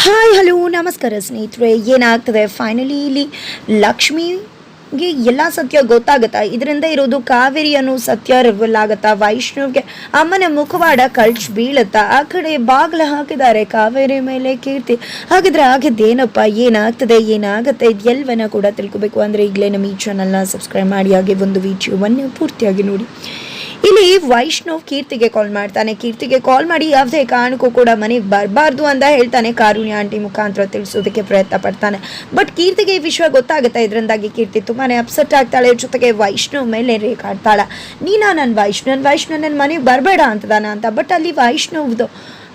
Hi hello ನಮಸ್ಕಾರ ಸ್ನೇಹಿತರೆ. ಏನಾಗ್ತದೆ? ಫೈನಲಿ ಇಲ್ಲಿ ಲಕ್ಷ್ಮಿಗೆ ಎಲ್ಲ ಸತ್ಯ ಗೊತ್ತಾಗುತ್ತಾ? ಇದರಿಂದ ಇರೋದು ಕಾವೇರಿ ಅನ್ನೋ ಸತ್ಯ ರಿವಲ್ ಆಗುತ್ತಾ ವೈಷ್ಣವ್ಗೆ ಅಮ್ಮನ ಮುಖವಾಡ ಕಳ್ಚ್ ಬೀಳುತ್ತಾ? ಆ ಕಡೆ ಬಾಗಿಲು ಹಾಕಿದ್ದಾರೆ ಕಾವೇರಿ ಮೇಲೆ ಕೀರ್ತಿ. ಹಾಗಿದ್ರೆ ಆಗಿದ್ದೇನಪ್ಪ ಏನಾಗ್ತದೆ? ಏನಾಗುತ್ತೆ? ಇದೆಲ್ಲವನ್ನ ಕೂಡ ತಿಳ್ಕೊಬೇಕು. ಅಂದರೆ ಈಗಲೇ ನಮ್ಮ ಈ ಚಾನಲ್ನ ಸಬ್ಸ್ಕ್ರೈಬ್ ಮಾಡಿ, ಹಾಗೆ ಒಂದು ವಿಡಿಯೋವನ್ನು ಪೂರ್ತಿಯಾಗಿ ನೋಡಿ. ಇಲ್ಲಿ ವೈಷ್ಣವ್ ಕೀರ್ತಿಗೆ ಕಾಲ್ ಮಾಡ್ತಾನೆ. ಕೀರ್ತಿಗೆ ಕಾಲ್ ಮಾಡಿ ಯಾವುದೇ ಕಾರಣಕ್ಕೂ ಕೂಡ ಮನೆಗೆ ಬರಬಾರ್ದು ಅಂತ ಹೇಳ್ತಾನೆ. ಕಾರುಣ್ಯ ಆಂಟಿ ಮುಖಾಂತರ ತಿಳಿಸೋದಕ್ಕೆ ಪ್ರಯತ್ನ ಪಡ್ತಾನೆ. ಬಟ್ ಕೀರ್ತಿಗೆ ಈ ವಿಷಯ ಗೊತ್ತಾಗುತ್ತೆ. ಇದರಿಂದಾಗಿ ಕೀರ್ತಿ ತುಂಬಾನೇ ಅಪ್ಸೆಟ್ ಆಗ್ತಾಳೆ. ಜೊತೆಗೆ ವೈಷ್ಣವ್ ಮೇಲೆ ರೇಖಾಡ್ತಾಳೆ ನೀನಾ ನನ್ನ ವೈಷ್ಣವ್ ವೈಷ್ಣವ್ ನನ್ನ ಮನೆಗೆ ಬರಬೇಡ ಅಂತದಾನ ಅಂತ. ಬಟ್ ಅಲ್ಲಿ ವೈಷ್ಣವ್ದು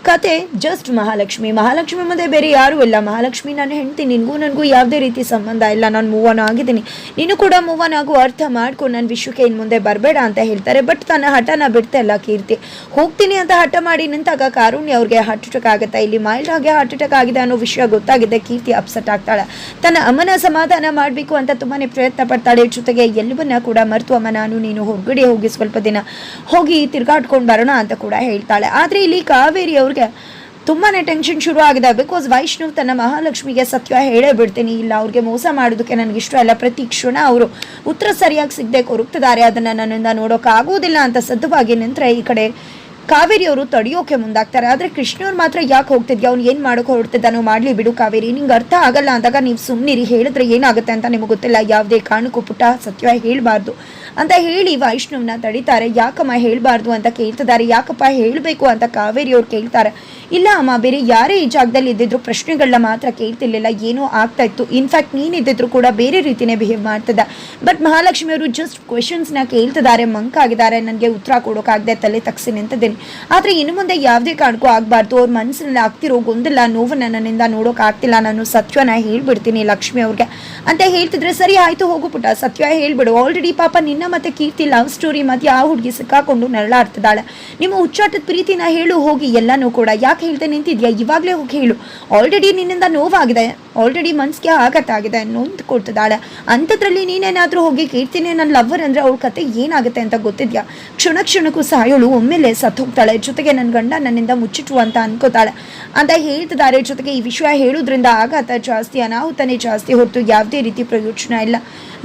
ಕತೆ ಜಸ್ಟ್ ಮಹಾಲಕ್ಷ್ಮಿ. ಮಹಾಲಕ್ಷ್ಮಿ ಮುಂದೆ ಬೇರೆ ಯಾರೂ ಇಲ್ಲ. ಮಹಾಲಕ್ಷ್ಮಿ ನಾನು ಹೆಂಡ್ತಿ, ನಿನಗೂ ನನಗೂ ಯಾವುದೇ ರೀತಿ ಸಂಬಂಧ ಇಲ್ಲ. ನಾನು ಮೂವ್ ಆನ್ ಆಗಿದ್ದೀನಿ. ನೀನು ಕೂಡ ಮೂವ್ ಆನ್ ಆಗು, ಅರ್ಥ ಮಾಡ್ಕೊ. ನನ್ನ ವಿಶ್ವಕ್ಕೆ ಇನ್ನು ಮುಂದೆ ಬರಬೇಡ ಅಂತ ಹೇಳ್ತಾರೆ. ಬಟ್ ತನ್ನ ಹಠನ ಬಿಡ್ತಾ ಇಲ್ಲ ಕೀರ್ತಿ. ಹೋಗ್ತೀನಿ ಅಂತ ಹಠ ಮಾಡಿ ನಿಂತಾಗ ಕಾರುಣ್ಯ ಅವ್ರಿಗೆ ಹಾರ್ಟ್ ಅಟ್ಯಾಕ್ ಆಗುತ್ತೆ? ಇಲ್ಲಿ ಮೈಲ್ಡ್ ಆಗಿ ಹಾರ್ಟ್ ಅಟ್ಯಾಕ್ ಆಗಿದೆ ಅನ್ನೋ ವಿಷಯ ಗೊತ್ತಾಗಿದೆ. ಕೀರ್ತಿ ಅಪ್ಸೆಟ್ ಆಗ್ತಾಳೆ. ತನ್ನ ಅಮ್ಮನ ಸಮಾಧಾನ ಮಾಡಬೇಕು ಅಂತ ತುಂಬಾ ಪ್ರಯತ್ನ ಪಡ್ತಾಳೆ. ಜೊತೆಗೆ ಎಲ್ಲವನ್ನ ಕೂಡ ಮರೆತು ಅಮ್ಮ ನಾನು, ನೀನು ಹೊರಗಡೆ ಹೋಗಿ ಸ್ವಲ್ಪ ದಿನ ಹೋಗಿ ತಿರ್ಗಾಡ್ಕೊಂಡು ಬರೋಣ ಅಂತ ಕೂಡ ಹೇಳ್ತಾಳೆ. ಆದರೆ ಇಲ್ಲಿ ಕಾವೇರಿ ಅವ್ರಿಗೆ ತುಂಬಾ ಟೆನ್ಷನ್ ಶುರು ಆಗಿದೆ ಬಿಕಾಸ್ ವೈಷ್ಣವ್ ತನ್ನ ಮಹಾಲಕ್ಷ್ಮಿಗೆ ಸತ್ಯ ಹೇಳೇ ಬಿಡ್ತೀನಿ. ಇಲ್ಲ, ಅವ್ರಿಗೆ ಮೋಸ ಮಾಡೋದಕ್ಕೆ ನನಗೆ ಇಷ್ಟ ಇಲ್ಲ. ಪ್ರತಿ ಕ್ಷಣ ಅವರು ಉತ್ತರ ಸರಿಯಾಗಿ ಸಿಗದೆ ಕೊರಗ್ತಿದ್ದಾರೆ. ಅದನ್ನು ನನ್ನಿಂದ ನೋಡೋಕ್ಕಾಗೋದಿಲ್ಲ ಅಂತ ಸದ್ದುವಾಗಿ ನಿಂತರೆ ಈ ಕಡೆ ಕಾವೇರಿ ಅವರು ತಡೆಯೋಕೆ ಮುಂದಾಗ್ತಾರೆ. ಆದರೆ ಕೃಷ್ಣವ್ರು ಮಾತ್ರ ಯಾಕೆ ಹೋಗ್ತಿದ್ಯಾ? ಅವ್ನು ಏನು ಮಾಡೋಕೆ ಹೊರಡ್ತಿದ್ದಾನೋ ಮಾಡಲಿ ಬಿಡು ಕಾವೇರಿ. ನಿಂಗೆ ಅರ್ಥ ಆಗಲ್ಲ ಅಂದಾಗ ನೀವು ಸುಮ್ಮನಿರಿ ಹೇಳಿದ್ರೆ ಏನಾಗುತ್ತೆ ಅಂತ ನಿಮಗೆ ಗೊತ್ತಿಲ್ಲ. ಯಾವುದೇ ಕಾರಣಕ್ಕೂ ಪುಟ್ಟ ಸತ್ಯ ಹೇಳಬಾರ್ದು ಅಂತ ಹೇಳಿ ವೈಷ್ಣವ್ನ ತಡೀತಾರೆ. ಯಾಕಮ್ಮ ಹೇಳಬಾರ್ದು ಅಂತ ಕೇಳ್ತಿದ್ದಾರೆ. ಯಾಕಪ್ಪ ಹೇಳಬೇಕು ಅಂತ ಕಾವೇರಿ ಅವ್ರು ಕೇಳ್ತಾರೆ. ಇಲ್ಲ ಅಮ್ಮ, ಬೇರೆ ಯಾರೇ ಈ ಜಾಗದಲ್ಲಿ ಇದ್ದಿದ್ರು ಪ್ರಶ್ನೆಗಳನ್ನ ಮಾತ್ರ ಕೇಳ್ತಿರ್ಲಿಲ್ಲ. ಏನೋ ಆಗ್ತಾ ಇತ್ತು. ಇನ್ಫ್ಯಾಕ್ಟ್ ನೀನಿದ್ದಿದ್ರು ಕೂಡ ಬೇರೆ ರೀತಿನೇ ಬಿಹೇವ್ ಮಾಡ್ತಿದ್ದ. ಬಟ್ ಮಹಾಲಕ್ಷ್ಮಿ ಅವರು ಜಸ್ಟ್ ಕ್ವೆಶನ್ಸ್ನ ಕೇಳ್ತಿದ್ದಾರೆ. ಮಂಕಾಗಿದ್ದಾರೆ. ನನಗೆ ಉತ್ತರ ಕೊಡೋಕ್ಕಾಗದೆ ತಲೆ ತಗ್ಸಿ ನಿಂತಿದ್ದೀನಿ. ಆದರೆ ಇನ್ನು ಮುಂದೆ ಯಾವುದೇ ಕಾರಣಕ್ಕೂ ಆಗಬಾರ್ದು. ಅವ್ರ ಮನಸ್ಸಿನಲ್ಲಿ ಆಗ್ತಿರೋ ಗೊಂದಲ, ನೋವನ್ನ ನನ್ನಿಂದ ನೋಡೋಕ್ಕಾಗ್ತಿಲ್ಲ ನಾನು ಸತ್ಯನ ಹೇಳ್ಬಿಡ್ತೀನಿ ಲಕ್ಷ್ಮಿ ಅವ್ರಿಗೆ. ಅಂತ ಹೇಳ್ತಿದ್ರೆ ಸರಿ, ಆಯ್ತು, ಹೋಗು ಪುಟ್ಟ. ಸತ್ಯ ಹೇಳ್ಬಿಡು. ಆಲ್ರೆಡಿ ಪಾಪ ನಿನ್ನ ಮತ್ತೆ ಕೀರ್ತಿ ಲವ್ ಸ್ಟೋರಿ ಮತ್ತೆ ಆ ಹುಡುಗಿ ಸಿಕ್ಕಾಕೊಂಡು ನರಳಾಡ್ತಿದ್ದಾಳೆ. ನಿಮ್ಮ ಹುಚ್ಚಾಟದ ಪ್ರೀತಿನ ಹೇಳು, ಹೋಗಿ. ಎಲ್ಲನೂ ಕೂಡ. ಯಾಕೆ ಹೇಳ್ದೆ ನಿಂತಿದ್ಯಾ? ಇವಾಗಲೇ ಹೋಗಿ ಹೇಳು. ಆಲ್ರೆಡಿ ನಿನ್ನಿಂದ ನೋವಾಗಿದೆ. ಆಲ್ರೆಡಿ ಮನ್ಸಿಗೆ ಆಘಾತಾಗಿದೆ ನೊಂದು ಕೊಡ್ತಿದ್ದಾಳೆ. ಅಂಥದ್ರಲ್ಲಿ ನೀನೇನಾದರೂ ಹೋಗಿ ಕೀರ್ತಿನೇ ನನ್ನ ಲವ್ವರ್ ಅಂದರೆ ಅವ್ರ ಕತೆ ಏನಾಗುತ್ತೆ ಅಂತ ಗೊತ್ತಿದ್ಯಾ? ಕ್ಷಣ ಕ್ಷಣಕ್ಕೂ ಸಾಯೋಳು. ಒಮ್ಮೆಲೆ ಸತ್ತು ಹೋಗ್ತಾಳೆ. ಜೊತೆಗೆ ನನ್ನ ಗಂಡ ನನ್ನಿಂದ ಮುಚ್ಚಿಟ್ಟು ಅಂತ ಅನ್ಕೋತಾಳೆ. ಅಂತ ಹೇಳ್ತಿದ್ದಾರೆ. ಜೊತೆಗೆ ಈ ವಿಷಯ ಹೇಳೋದ್ರಿಂದ ಆಘಾತ ಜಾಸ್ತಿ, ಅನಾಹುತನೇ ಜಾಸ್ತಿ ಹೊರತು ಯಾವುದೇ ರೀತಿ ಪ್ರಯೋಜನ ಇಲ್ಲ.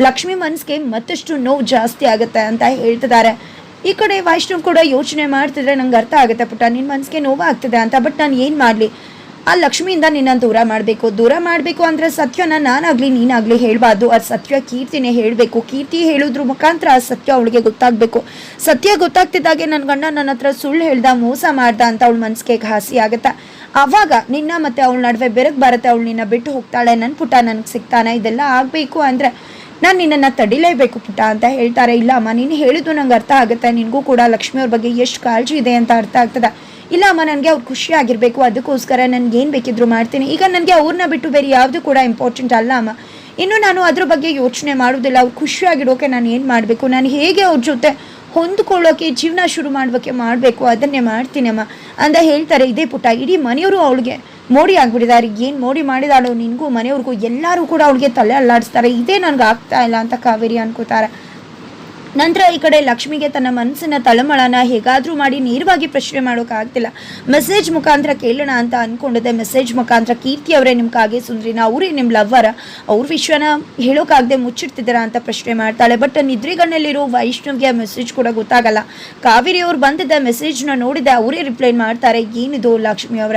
ಲಕ್ಷ್ಮಿ ಮನಸ್ಸಿಗೆ ಮತ್ತಷ್ಟು ನೋವು ಜಾಸ್ತಿ ಆಗುತ್ತೆ ಅಂತ ಹೇಳ್ತಿದ್ದಾರೆ. ಈ ಕಡೆ ವೈಷ್ಣವ್ ಕೂಡ ಯೋಚನೆ ಮಾಡ್ತಿದ್ರೆ ನಂಗೆ ಅರ್ಥ ಆಗುತ್ತೆ ಪುಟ್ಟ. ನಿನ್ನ ಮನಸ್ಸಿಗೆ ನೋವಾಗ್ತಿದೆ ಅಂತ, ಬಟ್ ನಾನು ಏನು ಮಾಡಲಿ? ಆ ಲಕ್ಷ್ಮಿಯಿಂದ ನಿನ್ನ ದೂರ ಮಾಡಬೇಕು. ದೂರ ಮಾಡಬೇಕು ಅಂದರೆ ಸತ್ಯನ ನಾನಾಗಲಿ ನೀನಾಗಲಿ ಹೇಳಬಾರ್ದು. ಅದು ಸತ್ಯ ಕೀರ್ತಿನೇ ಹೇಳಬೇಕು. ಕೀರ್ತಿ ಹೇಳೋದ್ರ ಮುಖಾಂತರ ಆ ಸತ್ಯ ಅವಳಿಗೆ ಗೊತ್ತಾಗಬೇಕು. ಸತ್ಯ ಗೊತ್ತಾಗ್ತಿದ್ದಾಗೆ ನನ್ನ ಗಂಡ ನನ್ನ ಹತ್ರ ಸುಳ್ಳು ಹೇಳ್ದ, ಮೋಸ ಮಾಡ್ದ ಅಂತ ಅವಳ ಮನಸ್ಸಿಗೆ ಘಾಸಿ ಆಗುತ್ತೆ? ಆವಾಗ ನಿನ್ನ ಮತ್ತು ಅವಳ ನಡುವೆ ಬೆರಗ್ ಬರುತ್ತೆ, ಅವಳು ನಿನ್ನ ಬಿಟ್ಟು ಹೋಗ್ತಾಳೆ. ನನ್ನ ಪುಟ ನನಗೆ ಸಿಗ್ತಾನೆ. ಇದೆಲ್ಲ ಆಗಬೇಕು ಅಂದರೆ ನಾನು ನಿನ್ನನ್ನು ತಡಿಲೇಬೇಕು ಪುಟ ಅಂತ ಹೇಳ್ತಾರೆ. ಇಲ್ಲ ಅಮ್ಮ ನೀನು ಹೇಳಿದ್ದು ನಂಗೆ ಅರ್ಥ ಆಗುತ್ತೆ. ನಿನಗೂ ಕೂಡ ಲಕ್ಷ್ಮಿಯವ್ರ ಬಗ್ಗೆ ಎಷ್ಟು ಕಾಳಜಿ ಇದೆ ಅಂತ ಅರ್ಥ ಆಗ್ತದೆ. ಇಲ್ಲ ಅಮ್ಮ, ನನಗೆ ಅವ್ರು ಖುಷಿಯಾಗಿರಬೇಕು, ಅದಕ್ಕೋಸ್ಕರ ನನಗೆ ಏನು ಬೇಕಿದ್ರು ಮಾಡ್ತೀನಿ. ಈಗ ನನಗೆ ಅವ್ರನ್ನ ಬಿಟ್ಟು ಬೇರೆ ಯಾವುದು ಕೂಡ ಇಂಪಾರ್ಟೆಂಟ್ ಅಲ್ಲ ಅಮ್ಮ. ಇನ್ನು ನಾನು ಅದ್ರ ಬಗ್ಗೆ ಯೋಚನೆ ಮಾಡೋದಿಲ್ಲ. ಅವ್ರು ಖುಷಿಯಾಗಿಡೋಕೆ ನಾನು ಏನು ಮಾಡಬೇಕು? ನಾನು ಹೇಗೆ ಅವ್ರ ಜೊತೆ ಹೊಂದ್ಕೊಳ್ಳೋಕೆ, ಜೀವನ ಶುರು ಮಾಡೋಕ್ಕೆ ಮಾಡಬೇಕು, ಅದನ್ನೇ ಮಾಡ್ತೀನಿ ಅಮ್ಮ. ಅಂತ ಹೇಳ್ತಾರೆ ಇದೇ ಪುಟ್ಟ. ಇಡೀ ಮನೆಯವರು ಅವಳಿಗೆ ಮೋಡಿ ಆಗಿಬಿಟ್ಟಿದ್ದಾರೆ. ಏನು ಮೋಡಿ ಮಾಡಿದಾಳು ನಿನಗೂ, ಮನೆಯವ್ರಿಗೂ ಎಲ್ಲರೂ ಕೂಡ ಅವಳಿಗೆ ತಲೆ ಅಲ್ಲಾಡಿಸ್ತಾರೆ. ಇದೇ ನನಗೆ ಆಗ್ತಾ ಇಲ್ಲ ಅಂತ ಕಾವೇರಿ ಅನ್ಕೋತಾರೆ. ನಂತರ ಈ ಕಡೆ ಲಕ್ಷ್ಮಿಗೆ ತನ್ನ ಮನಸ್ಸಿನ ತಳಮಳನ ಹೇಗಾದರೂ ಮಾಡಿ ನೇರವಾಗಿ ಪ್ರಶ್ನೆ ಮಾಡೋಕ್ಕಾಗ್ತಿಲ್ಲ. ಮೆಸೇಜ್ ಮುಖಾಂತರ ಕೇಳೋಣ ಅಂತ ಅಂದ್ಕೊಂಡಿದ್ದೆ ಮೆಸೇಜ್ ಮುಖಾಂತರ ಕೀರ್ತಿ ಅವರೇ ನಿಮ್ಮ ಕಾಗೆ, ಸುಂದ್ರಿನ ಅವರೇ ನಿಮ್ಮ ಲವ್ವರ ಅವ್ರ ವಿಶ್ವನ ಹೇಳೋಕ್ಕಾಗದೆ ಮುಚ್ಚಿಡ್ತಿದ್ದೀರಾ ಅಂತ ಪ್ರಶ್ನೆ ಮಾಡ್ತಾಳೆ. ಬಟ್ ನಿದ್ರೆಗಣ್ಣಲ್ಲಿರೋ ವೈಷ್ಣವ್ಗೆ ಮೆಸೇಜ್ ಕೂಡ ಗೊತ್ತಾಗಲ್ಲ. ಕಾವೇರಿ ಅವ್ರು ಬಂದಿದ್ದ ಮೆಸೇಜ್ನ ನೋಡಿದೆ. ಅವರೇ ರಿಪ್ಲೈ ಮಾಡ್ತಾರೆ. ಏನಿದು ಲಕ್ಷ್ಮಿ ಅವರ?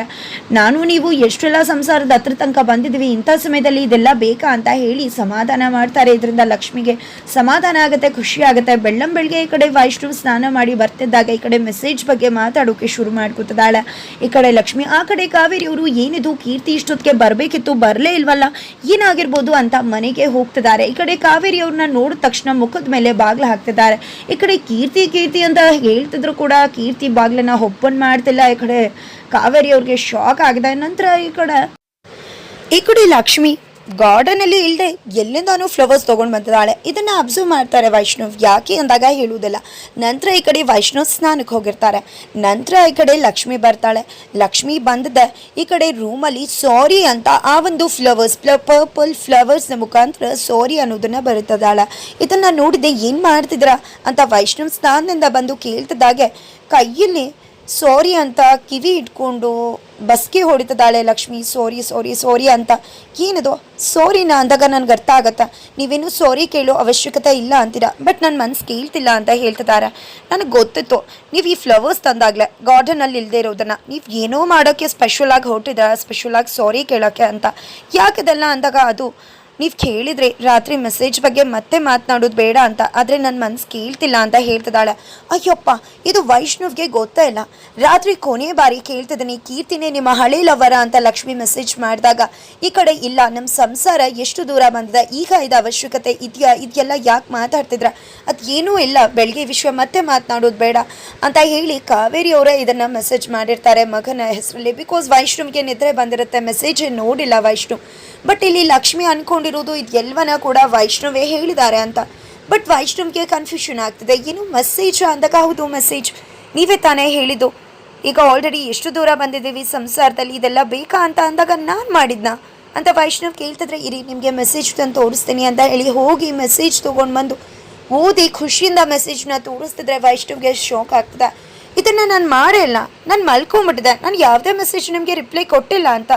ನಾನು ನೀವು ಎಷ್ಟೆಲ್ಲ ಸಂಸಾರದ ಹತ್ರ ತನಕ ಬಂದಿದ್ವಿ ಇಂಥ ಸಮಯದಲ್ಲಿ ಇದೆಲ್ಲ ಬೇಕಾ ಅಂತ ಹೇಳಿ ಸಮಾಧಾನ ಮಾಡ್ತಾರೆ. ಇದರಿಂದ ಲಕ್ಷ್ಮಿಗೆ ಸಮಾಧಾನ ಆಗುತ್ತೆ, ಖುಷಿ ಆಗುತ್ತೆ. ಬೆಳ್ಳಂ ಬೆಳಗ್ಗೆ ಈ ಕಡೆ ವೈಷ್ಣವ್ ಸ್ನಾನ ಮಾಡಿ ಬರ್ತಿದ್ದಾಗ ಈ ಕಡೆ ಮೆಸೇಜ್ ಬಗ್ಗೆ ಮಾತಾಡೋಕೆ ಶುರು ಮಾಡ್ಕೊತಿದ್ದಾಳೆ. ಈ ಕಡೆ ಲಕ್ಷ್ಮಿ, ಆ ಕಡೆ ಕಾವೇರಿ ಅವರು ಏನಿದು ಕೀರ್ತಿ ಇಷ್ಟೊತ್ತಿಗೆ ಬರಬೇಕಿತ್ತು, ಬರಲೇ ಇಲ್ವಲ್ಲ, ಏನಾಗಿರ್ಬೋದು ಅಂತ ಮನೆಗೆ ಹೋಗ್ತಿದ್ದಾರೆ. ಈ ಕಡೆ ಕಾವೇರಿ ಅವ್ರನ್ನ ನೋಡಿದ ತಕ್ಷಣ ಮುಖದ ಮೇಲೆ ಬಾಗ್ಲು ಹಾಕ್ತಿದ್ದಾರೆ. ಈ ಕಡೆ ಕೀರ್ತಿ ಕೀರ್ತಿ ಅಂತ ಹೇಳ್ತಿದ್ರು ಕೂಡ, ಕೀರ್ತಿ ಬಾಗ್ಲನ್ನ ಒಪ್ಪನ್ ಮಾಡ್ತಿಲ್ಲ. ಈ ಕಡೆ ಕಾವೇರಿ ಅವ್ರಿಗೆ ಶಾಕ್ ಆಗಿದೆ. ನಂತರ ಈ ಕಡೆ ಈ ಕಡೆ ಲಕ್ಷ್ಮಿ ಗಾರ್ಡನ್ ಅಲ್ಲಿ ಇಲ್ಲದೆ ಎಲ್ಲಿಂದಾನು ಫ್ಲವರ್ಸ್ ತೊಗೊಂಡು ಬಂದಿದ್ದಾಳೆ? ಇದನ್ನ ಅಬ್ಸರ್ವ್ ಮಾಡ್ತಾರೆ ವೈಷ್ಣವ್. ಯಾಕೆ ಅಂದಾಗ ಹೇಳುವುದಿಲ್ಲ. ನಂತರ ಈ ಕಡೆ ವೈಷ್ಣವ್ ಸ್ನಾನಕ್ಕೆ ಹೋಗಿರ್ತಾರೆ. ನಂತರ ಈ ಕಡೆ ಲಕ್ಷ್ಮಿ ಬರ್ತಾಳೆ. ಲಕ್ಷ್ಮಿ ಬಂದದೆ. ಈ ಕಡೆ ರೂಮಲ್ಲಿ ಸಾರಿ ಅಂತ ಆ ಒಂದು ಫ್ಲವರ್ಸ್ ಪರ್ಪಲ್ ಫ್ಲವರ್ಸ್ನ ಮುಖಾಂತರ ಸಾರಿ ಅನ್ನೋದನ್ನ ಬರುತ್ತದಾಳೆ ಇದನ್ನ ನೋಡಿದೆ, ಏನು ಮಾಡ್ತಿದ್ರ ಅಂತ ವೈಷ್ಣವ್ ಸ್ನಾನದಿಂದ ಬಂದು ಕೇಳ್ತಿದ್ದಾಗೆ, ಕೈಯಲ್ಲಿ ಸಾರಿ ಅಂತ ಕಿವಿ ಇಟ್ಕೊಂಡು ಬಸ್ಗೆ ಹೊಡಿತದಾಳೆ, ಲಕ್ಷ್ಮಿ, ಸೋರಿ ಸೋರಿ ಸೋರಿ ಅಂತ. ಏನದು? ಸೋರಿನ? ಅಂದಾಗ ನನಗೆ ಅರ್ಥ ಆಗತ್ತಾ? ನೀವೇನು ಸೋರಿ ಕೇಳೋ ಅವಶ್ಯಕತೆ ಇಲ್ಲ ಅಂತೀರ? ಬಟ್ ನನ್ನ ಮನ್ಸು ಕೇಳ್ತಿಲ್ಲ ಅಂತ ಹೇಳ್ತಿದ್ದಾರೆ ನನಗೆ ಗೊತ್ತಿತ್ತು. ನೀವು ಈ ಫ್ಲವರ್ಸ್ ತಂದಾಗಲೇ ಗಾರ್ಡನಲ್ಲಿ ಇಲ್ಲದೆ ಇರೋದನ್ನು. ನೀವು ಏನೋ ಮಾಡೋಕ್ಕೆ ಸ್ಪೆಷಲಾಗಿ ಹೊರಟಿದ್ದೀರಾ ಸ್ಪೆಷಲ್ ಆಗಿ ಸಾರಿ ಕೇಳೋಕ್ಕೆ ಅಂತ. ಯಾಕಿದೆಲ್ಲ ಅಂದಾಗ ಅದು? ನೀವು ಕೇಳಿದ್ರೆ ರಾತ್ರಿ ಮೆಸೇಜ್ ಬಗ್ಗೆ ಮತ್ತೆ ಮಾತನಾಡೋದು ಬೇಡ ಅಂತ, ಆದರೆ ನನ್ನ ಮನ್ಸು ಕೇಳ್ತಿಲ್ಲ ಅಂತ ಹೇಳ್ತಿದ್ದಾಳೆ. ಅಯ್ಯಪ್ಪ, ಇದು ವೈಷ್ಣವ್ಗೆ ಗೊತ್ತೇ ಇಲ್ಲ. ರಾತ್ರಿ ಕೊನೆ ಬಾರಿ ಕೇಳ್ತಿದ್ದೀನಿ, ಕೀರ್ತಿನೇ ನಿಮ್ಮ ಹಳೆ ಲವರ ಅಂತ ಲಕ್ಷ್ಮಿ ಮೆಸೇಜ್ ಮಾಡಿದಾಗ. ಈ ಕಡೆ ಇಲ್ಲ ನಮ್ಮ ಸಂಸಾರ ಎಷ್ಟು ದೂರ ಬಂದಿದೆ, ಈಗ ಇದು ಅವಶ್ಯಕತೆ ಇದೆಯಾ ಇದೆಲ್ಲ ಯಾಕೆ ಮಾತಾಡ್ತಿದ್ರ? ಅದು ಏನೂ ಇಲ್ಲ ಬೆಳಗ್ಗೆ ವಿಶ್ವ ಮತ್ತೆ ಮಾತನಾಡೋದು ಬೇಡ ಅಂತ ಹೇಳಿ ಕಾವೇರಿ ಅವರೇ ಇದನ್ನು ಮೆಸೇಜ್ ಮಾಡಿರ್ತಾರೆ ಮಗನ ಹೆಸರಲ್ಲಿ ಬಿಕಾಸ್ ವೈಷ್ಣವ್ಗೆ ನಿದ್ರೆ ಬಂದಿರುತ್ತೆ ಮೆಸೇಜ್ ನೋಡಿಲ್ಲ ವೈಷ್ಣವ್. ಬಟ್ ಇಲ್ಲಿ ಲಕ್ಷ್ಮಿ ಅನ್ಕೊಂಡಿರೋದು ಇದೆಲ್ಲವನ್ನ ಕೂಡ ವೈಷ್ಣವೇ ಹೇಳಿದ್ದಾರೆ ಅಂತ. ಬಟ್ ವೈಷ್ಣವ್ಗೆ ಕನ್ಫ್ಯೂಷನ್ ಆಗ್ತಿದೆ. ಏನು ಮೆಸೇಜ್ ಅಂದಾಗ ಹೌದು ಮೆಸೇಜ್ ನೀವೇ ತಾನೇ ಹೇಳಿದ್ದು. ಈಗ ಆಲ್ರೆಡಿ ಎಷ್ಟು ದೂರ ಬಂದಿದ್ದೀವಿ ಸಂಸಾರದಲ್ಲಿ, ಇದೆಲ್ಲ ಬೇಕಾ ಅಂತ ಅಂದಾಗ ನಾನು ಮಾಡಿದ್ನ? ಅಂತ ವೈಷ್ಣವ್ ಕೇಳ್ತಿದ್ರೆ, ಇರಿ, ನಿಮಗೆ ಮೆಸೇಜ್ ತಂದು ತೋರಿಸ್ತೀನಿ ಅಂತ ಹೇಳಿ ಹೋಗಿ ಮೆಸೇಜ್ ತೊಗೊಂಡು ಬಂದು ಓದಿ ಖುಷಿಯಿಂದ ಮೆಸೇಜ್ನ ತೋರಿಸ್ತಿದ್ರೆ ವೈಷ್ಣವ್ಗೆ ಶಾಕ್ ಆಗ್ತದೆ. ಇದನ್ನು ನಾನು ಮಾಡೇ ಇಲ್ಲ. ನಾನು ಮಲ್ಕೊಂಬಿಟ್ಟಿದೆ ನಾನು ಯಾವುದೇ ಮೆಸೇಜ್ ನಿಮಗೆ ರಿಪ್ಲೈ ಕೊಟ್ಟಿಲ್ಲ ಅಂತ.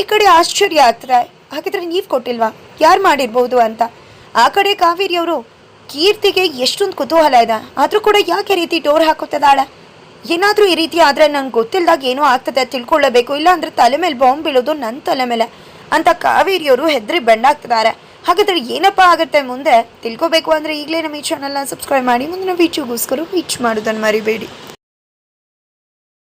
ಈ ಕಡೆ ಆಶ್ಚರ್ಯ ಆಗ್ತದೆ. ಹಾಗಿದ್ರೆ ನೀವು ಕೊಟ್ಟಿಲ್ವಾ? ಯಾರು ಮಾಡಿರ್ಬೋದು ಅಂತ? ಆ ಕಡೆ ಕಾವೇರಿಯವರು ಕೀರ್ತಿಗೆ ಎಷ್ಟೊಂದು ಕುತೂಹಲ ಇದೆ. ಆದರೂ ಕೂಡ ಯಾಕೆ ರೀತಿ ಡೋರ್ ಹಾಕೋತಿದಾಳೆ ಏನಾದರೂ ಈ ರೀತಿ ಆದರೆ ನಂಗೆ ಗೊತ್ತಿಲ್ಲದಾಗ ಏನೋ ಆಗ್ತದೆ ತಿಳ್ಕೊಳ್ಳಬೇಕು. ಇಲ್ಲ ಅಂದರೆ ತಲೆ ಮೇಲೆ ಬಾಂಬ್ ಬೀಳೋದು ನನ್ನ ತಲೆ ಮೇಲೆ ಅಂತ ಕಾವೇರಿಯವರು ಹೆದರಿ ಬೆಂಡಾಗ್ತಿದ್ದಾರೆ ಹಾಗಾದ್ರೆ ಏನಪ್ಪ ಆಗುತ್ತೆ ಮುಂದೆ? ತಿಳ್ಕೊಬೇಕು ಅಂದರೆ ಈಗಲೇ ನಮ್ಮ ಈ ಚಾನಲ್ನ ಸಬ್ಸ್ಕ್ರೈಬ್ ಮಾಡಿ. ಮುಂದಿನ ವೀಡಿಯೋಗೋಸ್ಕರ ವೀಚ್ ಮಾಡೋದನ್ನು ಮರಿಬೇಡಿ.